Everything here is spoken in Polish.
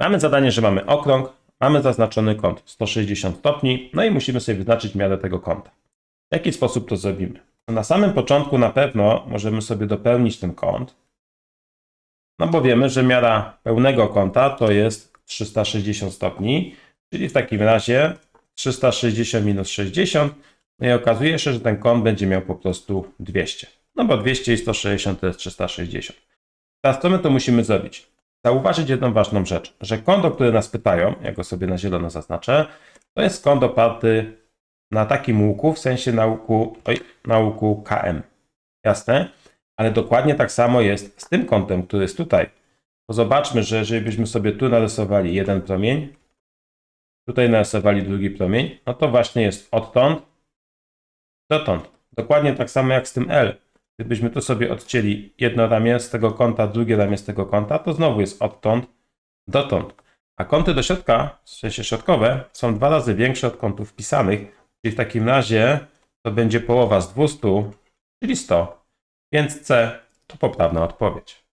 Mamy zadanie, że mamy okrąg, mamy zaznaczony kąt 160 stopni, no i musimy sobie wyznaczyć miarę tego kąta. W jaki sposób to zrobimy? Na samym początku na pewno możemy sobie dopełnić ten kąt, no bo wiemy, że miara pełnego kąta to jest 360 stopni, czyli w takim razie 360 minus 60, no i okazuje się, że ten kąt będzie miał po prostu 200. No bo 200 i 160 to jest 360. Teraz co my to musimy zrobić? Zauważyć jedną ważną rzecz, że kąt, o który nas pytają, ja go sobie na zielono zaznaczę, to jest kąt oparty na takim łuku, w sensie na łuku, oj, na łuku KM. Jasne? Ale dokładnie tak samo jest z tym kątem, który jest tutaj. To zobaczmy, że jeżeli byśmy sobie tu narysowali jeden promień, tutaj narysowali drugi promień, no to właśnie jest odtąd dotąd. Dokładnie tak samo jak z tym L. Gdybyśmy tu sobie odcięli jedno ramię z tego kąta, drugie ramię z tego kąta, to znowu jest odtąd dotąd. A kąty do środka, w sensie środkowe, są dwa razy większe od kątów wpisanych, czyli w takim razie to będzie połowa z 200, czyli 100. Więc C to poprawna odpowiedź.